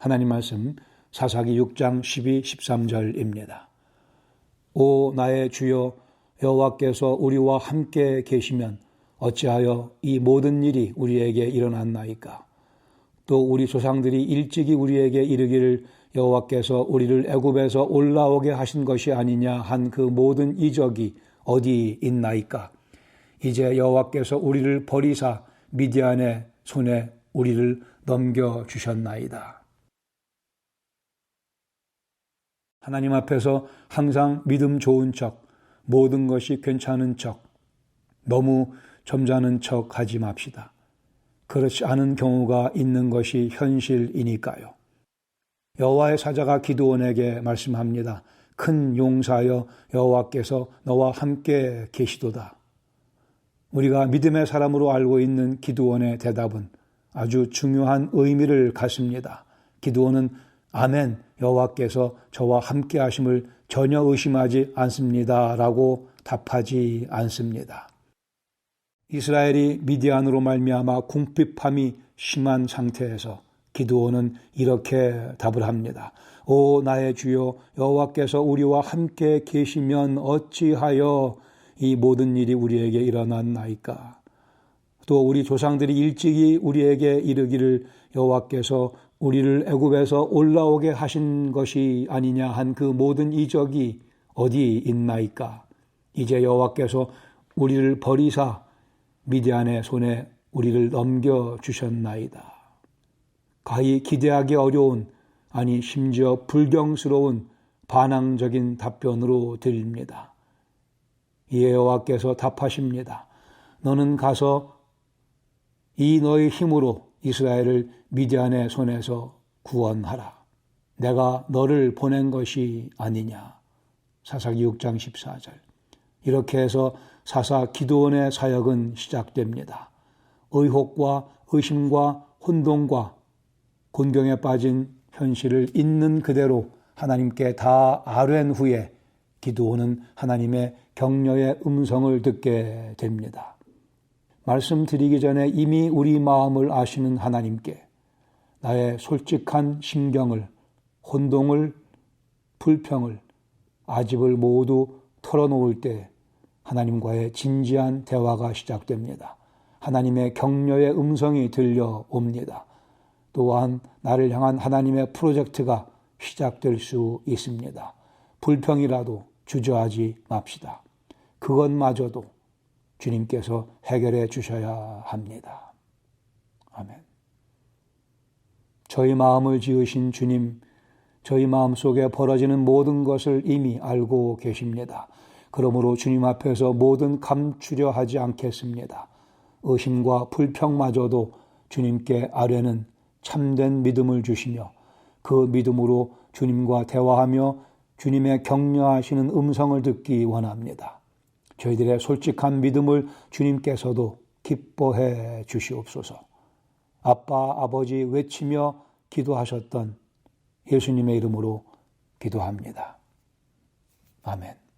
하나님 말씀 사사기 6장 12, 13절입니다. 오 나의 주여 여호와께서 우리와 함께 계시면 어찌하여 이 모든 일이 우리에게 일어났나이까? 또 우리 조상들이 일찍이 우리에게 이르기를 여호와께서 우리를 애굽에서 올라오게 하신 것이 아니냐 한 그 모든 이적이 어디 있나이까? 이제 여호와께서 우리를 버리사 미디안의 손에 우리를 넘겨 주셨나이다. 하나님 앞에서 항상 믿음 좋은 척, 모든 것이 괜찮은 척, 너무 점잖은 척 하지 맙시다. 그렇지 않은 경우가 있는 것이 현실이니까요. 여호와의 사자가 기도원에게 말씀합니다. 큰 용사여 여호와께서 너와 함께 계시도다. 우리가 믿음의 사람으로 알고 있는 기도원의 대답은 아주 중요한 의미를 갖습니다. 기도원은 아멘 여호와께서 저와 함께 하심을 전혀 의심하지 않습니다라고 답하지 않습니다. 이스라엘이 미디안으로 말미암아 궁핍함이 심한 상태에서 기드온은 이렇게 답을 합니다. 오 나의 주여 여호와께서 우리와 함께 계시면 어찌하여 이 모든 일이 우리에게 일어났나이까? 또 우리 조상들이 일찍이 우리에게 이르기를 여호와께서 우리를 애굽에서 올라오게 하신 것이 아니냐 한 그 모든 이적이 어디 있나이까? 이제 여호와께서 우리를 버리사 미디안의 손에 우리를 넘겨 주셨나이다. 가히 기대하기 어려운 아니 심지어 불경스러운 반항적인 답변으로 드립니다. 여호와께서 답하십니다. 너는 가서 이 너의 힘으로 이스라엘을 미디안의 손에서 구원하라. 내가 너를 보낸 것이 아니냐. 사사기 6장 14절. 이렇게 해서 사사 기도원의 사역은 시작됩니다. 의혹과 의심과 혼동과 곤경에 빠진 현실을 있는 그대로 하나님께 다 아뢰ን 후에 기도원은 하나님의 격려의 음성을 듣게 됩니다. 말씀드리기 전에 이미 우리 마음을 아시는 하나님께 나의 솔직한 심경을, 혼동을, 불평을, 아집을 모두 털어놓을 때 하나님과의 진지한 대화가 시작됩니다. 하나님의 격려의 음성이 들려옵니다. 또한 나를 향한 하나님의 프로젝트가 시작될 수 있습니다. 불평이라도 주저하지 맙시다. 그것마저도 주님께서 해결해 주셔야 합니다. 아멘. 저희 마음을 지으신 주님, 저희 마음 속에 벌어지는 모든 것을 이미 알고 계십니다. 그러므로 주님 앞에서 모든 감추려 하지 않겠습니다. 의심과 불평마저도 주님께 아뢰는 참된 믿음을 주시며 그 믿음으로 주님과 대화하며 주님의 격려하시는 음성을 듣기 원합니다. 저희들의 솔직한 믿음을 주님께서도 기뻐해 주시옵소서. 아빠, 아버지 외치며 기도하셨던 예수님의 이름으로 기도합니다. 아멘.